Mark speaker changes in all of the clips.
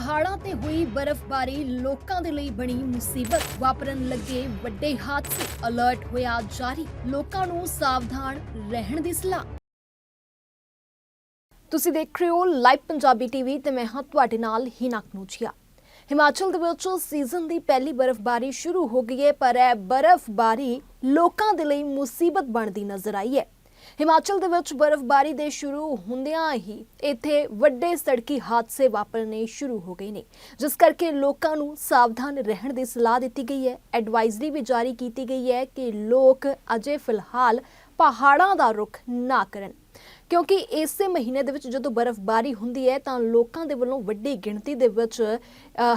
Speaker 1: ਪਹਾੜਾਂ ਤੇ ਹੋਈ ਬਰਫ਼ਬਾਰੀ ਲੋਕਾਂ ਦੇ ਲਈ ਬਣੀ ਮੁਸੀਬਤ। ਵਾਪਰਨ ਲੱਗੇ ਵੱਡੇ ਹਾਦਸੇ। ਅਲਰਟ ਹੋਇਆ ਜਾਰੀ। ਲੋਕਾਂ ਨੂੰ ਸਾਵਧਾਨ ਰਹਿਣ ਦੀ ਸਲਾਹ। ਤੁਸੀਂ ਦੇਖ ਰਹੇ ਹੋ ਲਾਈਵ ਪੰਜਾਬੀ ਟੀਵੀ ਤੇ ਮੈਂ ਹਾਂ ਤੁਹਾਡੇ ਨਾਲ ਹਿਨਾ ਕਨੂਚੀਆ। ਹਿਮਾਚਲ ਦੇ ਵਿੱਚ ਸੀਜ਼ਨ ਦੀ ਪਹਿਲੀ ਬਰਫ਼ਬਾਰੀ ਸ਼ੁਰੂ ਹੋ ਗਈ ਹੈ, ਪਰ ਇਹ ਬਰਫ਼ਬਾਰੀ ਲੋਕਾਂ ਦੇ ਲਈ ਮੁਸੀਬਤ ਬਣਦੀ ਨਜ਼ਰ ਆਈ ਹੈ। ਹਿਮਾਚਲ ਦੇ ਵਿੱਚ ਬਰਫ਼ਬਾਰੀ ਦੇ ਸ਼ੁਰੂ ਹੁੰਦਿਆਂ ਹੀ ਇੱਥੇ ਵੱਡੇ ਸੜਕੀ ਹਾਦਸੇ ਵਾਪਰਨੇ ਸ਼ੁਰੂ ਹੋ ਗਏ ਨੇ, ਜਿਸ ਕਰਕੇ ਲੋਕਾਂ ਨੂੰ ਸਾਵਧਾਨ ਰਹਿਣ ਦੀ ਸਲਾਹ ਦਿੱਤੀ ਗਈ ਹੈ। ਐਡਵਾਈਜ਼ਰੀ ਵੀ ਜਾਰੀ ਕੀਤੀ ਗਈ ਹੈ ਕਿ ਲੋਕ ਅਜੇ ਫਿਲਹਾਲ ਪਹਾੜਾਂ ਦਾ ਰੁਖ ਨਾ ਕਰਨ। ਕਿਉਂਕਿ ਇਸੇ ਮਹੀਨੇ ਦੇ ਵਿੱਚ ਜਦੋਂ ਬਰਫ਼ਬਾਰੀ ਹੁੰਦੀ ਹੈ, ਤਾਂ ਲੋਕਾਂ ਦੇ ਵੱਲੋਂ ਵੱਡੀ ਗਿਣਤੀ ਦੇ ਵਿੱਚ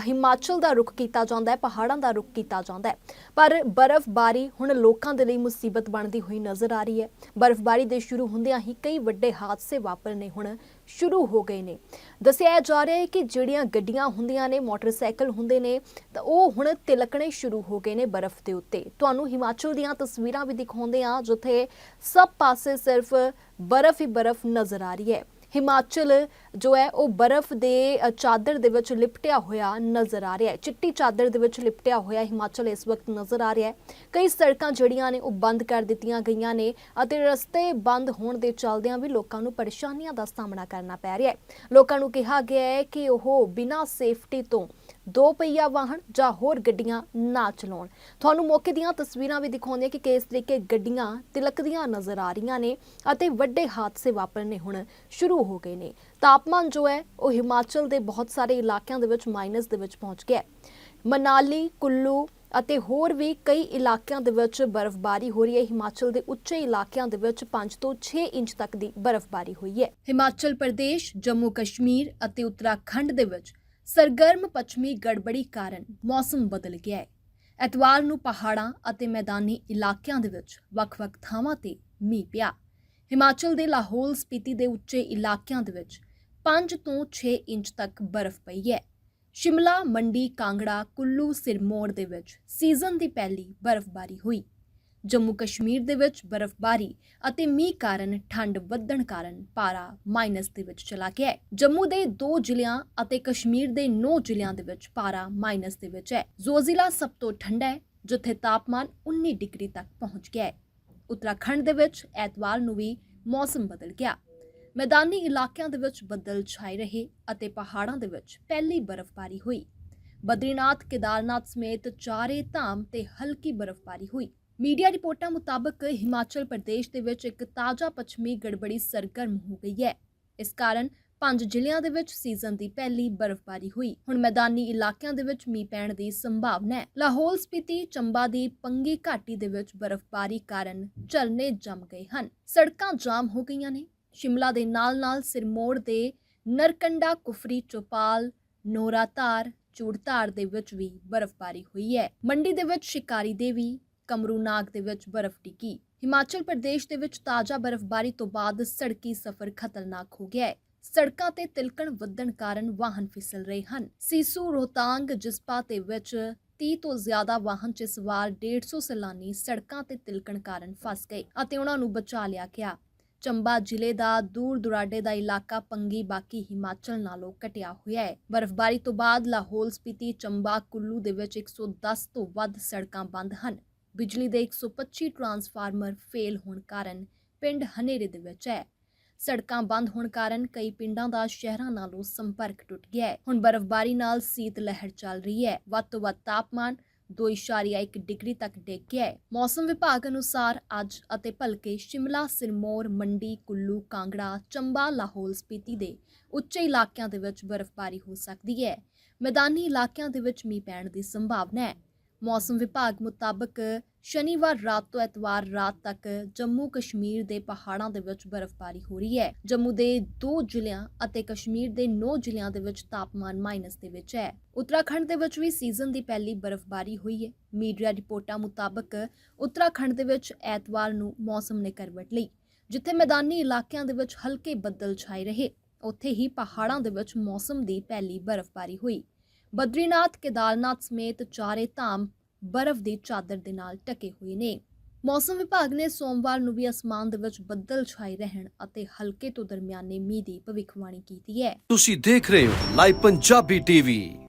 Speaker 1: ਹਿਮਾਚਲ ਦਾ ਰੁਖ ਕੀਤਾ ਜਾਂਦਾ ਹੈ, ਪਹਾੜਾਂ ਦਾ ਰੁਖ ਕੀਤਾ ਜਾਂਦਾ ਹੈ। ਪਰ ਬਰਫ਼ਬਾਰੀ ਹੁਣ ਲੋਕਾਂ ਦੇ ਲਈ ਮੁਸੀਬਤ ਬਣਦੀ ਹੋਈ ਨਜ਼ਰ ਆ ਰਹੀ ਹੈ। ਬਰਫ਼ਬਾਰੀ ਦੇ ਸ਼ੁਰੂ ਹੁੰਦਿਆਂ ਹੀ ਕਈ ਵੱਡੇ ਹਾਦਸੇ ਵਾਪਰਨੇ ਹੁਣ ਸ਼ੁਰੂ ਹੋ ਗਏ ਨੇ। ਦੱਸਿਆ ਜਾ ਰਿਹਾ ਹੈ ਕਿ ਜਿਹੜੀਆਂ ਗੱਡੀਆਂ ਹੁੰਦੀਆਂ ਨੇ, ਮੋਟਰਸਾਈਕਲ ਹੁੰਦੇ ਨੇ, ਤਾਂ ਉਹ ਹੁਣ ਤਿਲਕਣੇ ਸ਼ੁਰੂ ਹੋ ਗਏ ਨੇ ਬਰਫ਼ ਦੇ ਉੱਤੇ। ਤੁਹਾਨੂੰ ਹਿਮਾਚਲ ਦੀਆਂ ਤਸਵੀਰਾਂ ਵੀ ਦਿਖਾਉਂਦੇ ਆ ਜਿੱਥੇ ਸਭ ਪਾਸੇ ਸਿਰਫ ਬਰਫ਼ ਹੀ ਬਰਫ਼ ਨਜ਼ਰ ਆ ਰਹੀ ਹੈ। ਹਿਮਾਚਲ ਜੋ ਹੈ ਉਹ ਬਰਫ਼ ਦੇ ਚਾਦਰ ਦੇ ਵਿੱਚ ਲਿਪਟਿਆ ਹੋਇਆ ਨਜ਼ਰ ਆ ਰਿਹਾ ਹੈ। ਚਿੱਟੀ ਚਾਦਰ ਦੇ ਵਿੱਚ ਲਿਪਟਿਆ ਹੋਇਆ ਹਿਮਾਚਲ ਇਸ ਵਕਤ ਨਜ਼ਰ ਆ ਰਿਹਾ ਹੈ। ਕਈ ਸੜਕਾਂ ਜਿਹੜੀਆਂ ਨੇ ਉਹ ਬੰਦ ਕਰ ਦਿੱਤੀਆਂ ਗਈਆਂ ਨੇ ਅਤੇ ਰਸਤੇ ਬੰਦ ਹੋਣ ਦੇ ਚੱਲਦਿਆਂ ਵੀ ਲੋਕਾਂ ਨੂੰ ਪਰੇਸ਼ਾਨੀਆਂ ਦਾ ਸਾਹਮਣਾ ਕਰਨਾ ਪੈ ਰਿਹਾ ਹੈ। ਲੋਕਾਂ ਨੂੰ ਕਿਹਾ ਗਿਆ ਹੈ ਕਿ ਉਹ ਬਿਨਾਂ ਸੇਫਟੀ ਤੋਂ ਦੋ ਪਹੀਆ ਵਾਹਨ ਜਾਂ ਹੋਰ ਗੱਡੀਆਂ ਨਾ ਚਲਾਉਣ। ਤੁਹਾਨੂੰ ਮੌਕੇ ਦੀਆਂ ਤਸਵੀਰਾਂ ਵੀ ਦਿਖਾਉਂਦੀਆਂ ਕਿ ਕਿਸ ਤਰੀਕੇ ਗੱਡੀਆਂ ਤਿਲਕਦੀਆਂ ਨਜ਼ਰ ਆ ਰਹੀਆਂ ਨੇ ਅਤੇ ਵੱਡੇ ਹਾਦਸੇ ਵਾਪਰਨੇ ਹੁਣ ਸ਼ੁਰੂ ਹੋ ਗਏ ਨੇ। ਤਾਪਮਾਨ ਜੋ ਹੈ, ਉਹ ਹਿਮਾਚਲ ਦੇ ਬਹੁਤ ਸਾਰੇ ਇਲਾਕਿਆਂ ਦੇ ਵਿੱਚ ਮਾਈਨਸ ਦੇ ਵਿੱਚ ਪਹੁੰਚ ਗਿਆ ਮਨਾਲੀ, ਕੁੱਲੂ ਅਤੇ ਹੋਰ ਵੀ ਕਈ ਇਲਾਕਿਆਂ ਦੇ ਵਿੱਚ ਬਰਫ਼ਬਾਰੀ ਹੋ ਰਹੀ ਹੈ। ਹਿਮਾਚਲ ਦੇ ਉੱਚੇ ਇਲਾਕਿਆਂ ਦੇ ਵਿੱਚ 5 ਤੋਂ 6 ਇੰਚ ਤੱਕ ਦੀ ਬਰਫ਼ਬਾਰੀ ਹੋਈ ਹੈ। ਹਿਮਾਚਲ ਪ੍ਰਦੇਸ਼, ਜੰਮੂ ਕਸ਼ਮੀਰ ਅਤੇ ਉੱਤਰਾਖੰਡ ਦੇ ਵਿੱਚ ਸਰਗਰਮ ਪੱਛਮੀ ਗੜਬੜੀ ਕਾਰਨ ਮੌਸਮ ਬਦਲ ਗਿਆ ਹੈ। ਐਤਵਾਰ ਨੂੰ ਪਹਾੜਾਂ ਅਤੇ ਮੈਦਾਨੀ ਇਲਾਕਿਆਂ ਦੇ ਵਿੱਚ ਵੱਖ-ਵੱਖ ਥਾਵਾਂ ਤੇ ਮੀਂਹ ਪਿਆ। ਹਿਮਾਚਲ ਦੇ ਲਾਹੌਲ ਸਪੀਤੀ ਦੇ ਉੱਚੇ ਇਲਾਕਿਆਂ ਦੇ ਵਿੱਚ 5 ਤੋਂ 6 ਇੰਚ ਤੱਕ ਬਰਫ਼ ਪਈ ਹੈ। ਸ਼ਿਮਲਾ, ਮੰਡੀ, ਕਾਂਗੜਾ, ਕੁੱਲੂ ਸਿਰਮੌਰ ਦੇ ਵਿੱਚ ਸੀਜ਼ਨ ਦੀ ਪਹਿਲੀ ਬਰਫ਼ਬਾਰੀ ਹੋਈ। ਜੰਮੂ ਕਸ਼ਮੀਰ ਦੇ ਵਿੱਚ ਬਰਫ਼ਬਾਰੀ ਅਤੇ ਮੀਂਹ ਕਾਰਨ ਠੰਡ ਵੱਧਣ ਕਾਰਨ ਪਾਰਾ ਮਾਈਨਸ ਦੇ ਵਿੱਚ ਚਲਾ ਗਿਆ ਹੈ। ਜੰਮੂ ਦੇ 2 ਜ਼ਿਲ੍ਹਿਆਂ ਅਤੇ ਕਸ਼ਮੀਰ ਦੇ 9 ਜ਼ਿਲ੍ਹਿਆਂ ਦੇ ਵਿੱਚ ਪਾਰਾ ਮਾਈਨਸ ਦੇ ਵਿੱਚ ਹੈ। ਜੋ ਜ਼ਿਲ੍ਹਾ ਸਭ ਤੋਂ ਠੰਡਾ ਹੈ, ਜਿੱਥੇ ਤਾਪਮਾਨ 19 ਡਿਗਰੀ ਤੱਕ ਪਹੁੰਚ ਗਿਆ ਹੈ। ਉੱਤਰਾਖੰਡ ਦੇ ਵਿੱਚ ਐਤਵਾਰ ਨੂੰ ਵੀ ਮੌਸਮ ਬਦਲ ਗਿਆ। ਮੈਦਾਨੀ ਇਲਾਕਿਆਂ ਦੇ ਵਿੱਚ ਬੱਦਲ ਛਾਏ ਰਹੇ ਅਤੇ ਪਹਾੜਾਂ ਦੇ ਵਿੱਚ ਪਹਿਲੀ ਬਰਫ਼ਬਾਰੀ ਹੋਈ। ਬਦਰੀਨਾਥ, ਕੇਦਾਰਨਾਥ ਸਮੇਤ ਚਾਰੇ ਧਾਮ ਤੇ ਹਲਕੀ ਬਰਫ਼ਬਾਰੀ ਹੋਈ। ਮੀਡੀਆ ਰਿਪੋਰਟਾਂ ਮੁਤਾਬਕ ਹਿਮਾਚਲ ਪ੍ਰਦੇਸ਼ ਦੇ ਵਿੱਚ ਇੱਕ ਤਾਜ਼ਾ ਪੱਛਮੀ ਗੜਬੜੀ ਸਰਗਰਮ ਹੋ ਗਈ ਹੈ। ਇਸ ਕਾਰਨ ਪੰਜ ਜ਼ਿਲ੍ਹਿਆਂ ਦੇ ਵਿੱਚ ਸੀਜ਼ਨ ਦੀ ਪਹਿਲੀ ਬਰਫ਼ਬਾਰੀ ਹੋਈ। ਹੁਣ ਮੈਦਾਨੀ ਇਲਾਕਿਆਂ ਦੇ ਵਿੱਚ ਮੀਂਹ ਪੈਣ ਦੀ ਸੰਭਾਵਨਾ ਹੈ। ਲਾਹੌਲ ਸਪੀਤੀ, ਚੰਬਾ ਦੀ ਪੰਗੀ ਘਾਟੀ ਦੇ ਵਿੱਚ ਬਰਫ਼ਬਾਰੀ ਕਾਰਨ ਝਰਨੇ ਜੰਮ ਗਏ ਹਨ। ਸੜਕਾਂ ਜਾਮ ਹੋ ਗਈਆਂ ਨੇ। ਸ਼ਿਮਲਾ ਦੇ ਨਾਲ-ਨਾਲ ਸਿਰਮੋੜ ਦੇ ਨਰਕੰਡਾ ਕੁਫਰੀ ਚੋਪਾਲ ਨੋਰਾਧਾਰ ਚੂੜਤਾਰ ਦੇ ਵਿੱਚ ਵੀ ਬਰਫ਼ਬਾਰੀ ਹੋਈ ਹੈ। ਮੰਡੀ ਦੇ ਵਿੱਚ ਸ਼ਿਕਾਰੀ ਦੇਵੀ ਕਮਰੂਨਾਗ ਦੇ ਵਿੱਚ ਬਰਫ਼ ਡਿੱਗੀ। ਹਿਮਾਚਲ ਪ੍ਰਦੇਸ਼ ਦੇ ਵਿੱਚ ਤਾਜ਼ਾ ਬਰਫ਼ਬਾਰੀ ਤੋਂ ਬਾਅਦ ਸੜਕੀ ਸਫ਼ਰ ਖਤਰਨਾਕ ਹੋ ਗਿਆ ਹੈ। ਸੜਕਾਂ ਤੇ ਤਿਲਕਣ ਵੱਧਣ ਕਾਰਨ ਵਾਹਨ ਫਿਸਲ ਰਹੇ ਹਨ। ਸੀਸੂ ਰੋਹਤਾਂਗ ਜਿਸਪਾ ਤੇ ਵਿੱਚ 30 ਤੋਂ ਜ਼ਿਆਦਾ ਵਾਹਨ ਚ ਸਵਾਰ 150 ਸੈਲਾਨੀ ਸੜਕਾਂ ਤੇ ਤਿਲਕਣ ਕਾਰਨ ਫਸ ਗਏ ਅਤੇ ਉਹਨਾਂ ਨੂੰ ਬਚਾ ਲਿਆ ਗਿਆ। ਚੰਬਾ ਜ਼ਿਲ੍ਹੇ ਦਾ ਦੂਰ ਦੁਰਾਡੇ ਦਾ ਇਲਾਕਾ ਪੰਗੀ ਬਾਕੀ ਹਿਮਾਚਲ ਨਾਲੋਂ ਕਟਿਆ ਹੋਇਆ ਹੈ। ਬਰਫ਼ਬਾਰੀ ਤੋਂ ਬਾਅਦ ਲਾਹੌਲ ਸਪੀਤੀ ਚੰਬਾ ਕੁੱਲੂ ਦੇ ਵਿੱਚ 110 ਤੋਂ ਵੱਧ ਸੜਕਾਂ ਬੰਦ ਹਨ। ਬਿਜਲੀ ਦੇ 125 ਟਰਾਂਸਫਾਰਮਰ ਫੇਲ ਹੋਣ ਕਾਰਨ ਪਿੰਡ ਹਨੇਰੇ ਦੇ ਵਿੱਚ ਹੈ। ਸੜਕਾਂ ਬੰਦ ਹੋਣ ਕਾਰਨ ਕਈ ਪਿੰਡਾਂ ਦਾ ਸ਼ਹਿਰਾਂ ਨਾਲੋਂ ਸੰਪਰਕ ਟੁੱਟ ਗਿਆ ਹੈ। ਹੁਣ ਬਰਫ਼ਬਾਰੀ ਨਾਲ ਸੀਤ ਲਹਿਰ ਚੱਲ ਰਹੀ ਹੈ। ਵੱਧ ਤੋਂ ਵੱਧ ਤਾਪਮਾਨ 2.1 ਡਿਗਰੀ ਤੱਕ ਡਿੱਗ ਗਿਆ ਹੈ। ਮੌਸਮ ਵਿਭਾਗ ਅਨੁਸਾਰ ਅੱਜ ਅਤੇ ਭਲਕੇ ਸ਼ਿਮਲਾ, ਸਿਰਮੌਰ, ਮੰਡੀ, ਕੁੱਲੂ, ਕਾਂਗੜਾ, ਚੰਬਾ, ਲਾਹੌਲ ਸਪੀਤੀ ਦੇ ਉੱਚੇ ਇਲਾਕਿਆਂ ਦੇ ਵਿੱਚ ਬਰਫ਼ਬਾਰੀ ਹੋ ਸਕਦੀ ਹੈ। ਮੈਦਾਨੀ ਇਲਾਕਿਆਂ ਦੇ ਵਿੱਚ ਮੀਂਹ ਪੈਣ ਦੀ ਸੰਭਾਵਨਾ ਹੈ। ਮੌਸਮ ਵਿਭਾਗ ਮੁਤਾਬਕ ਸ਼ਨੀਵਾਰ ਰਾਤ ਤੋਂ ਐਤਵਾਰ ਰਾਤ ਤੱਕ ਜੰਮੂ ਕਸ਼ਮੀਰ ਦੇ ਪਹਾੜਾਂ ਦੇ ਵਿੱਚ ਬਰਫ਼ਬਾਰੀ ਹੋ ਰਹੀ ਹੈ। ਜੰਮੂ ਦੇ 2 ਜ਼ਿਲ੍ਹਿਆਂ ਅਤੇ ਕਸ਼ਮੀਰ ਦੇ 9 ਜ਼ਿਲ੍ਹਿਆਂ ਦੇ ਵਿੱਚ ਤਾਪਮਾਨ ਮਾਈਨਸ ਦੇ ਵਿੱਚ ਹੈ। ਉੱਤਰਾਖੰਡ ਦੇ ਵਿੱਚ ਵੀ ਸੀਜ਼ਨ ਦੀ ਪਹਿਲੀ ਬਰਫ਼ਬਾਰੀ ਹੋਈ ਹੈ। ਮੀਡੀਆ ਰਿਪੋਰਟਾਂ ਮੁਤਾਬਕ ਉੱਤਰਾਖੰਡ ਦੇ ਵਿੱਚ ਐਤਵਾਰ ਨੂੰ ਮੌਸਮ ਨੇ ਕਰਵਟ ਲਈ, ਜਿੱਥੇ ਮੈਦਾਨੀ ਇਲਾਕਿਆਂ ਦੇ ਵਿੱਚ ਹਲਕੇ ਬੱਦਲ ਛਾਏ ਰਹੇ। ਉੱਥੇ ਹੀ ਪਹਾੜਾਂ ਦੇ ਵਿੱਚ ਮੌਸਮ ਦੀ ਪਹਿਲੀ ਬਰਫ਼ਬਾਰੀ ਹੋਈ। ਬਦਰੀਨਾਥ, ਕੇਦਾਰਨਾਥ ਸਮੇਤ ਚਾਰੇ ਧਾਮ ਬਰਫ਼ ਦੀ ਚਾਦਰ ਦੇ ਨਾਲ ਢਕੇ ਹੋਏ ਨੇ। ਮੌਸਮ ਵਿਭਾਗ ਨੇ ਸੋਮਵਾਰ ਨੂੰ ਵੀ ਅਸਮਾਨ ਦੇ ਵਿੱਚ ਬੱਦਲ ਛਾਏ ਰਹਿਣ ਅਤੇ ਹਲਕੇ ਤੋਂ ਦਰਮਿਆਨੇ ਮੀਂਹ ਦੀ ਭਵਿੱਖਬਾਣੀ ਕੀਤੀ ਹੈ।
Speaker 2: ਤੁਸੀਂ ਦੇਖ ਰਹੇ ਹੋ ਲਾਈਵ ਪੰਜਾਬੀ ਟੀਵੀ।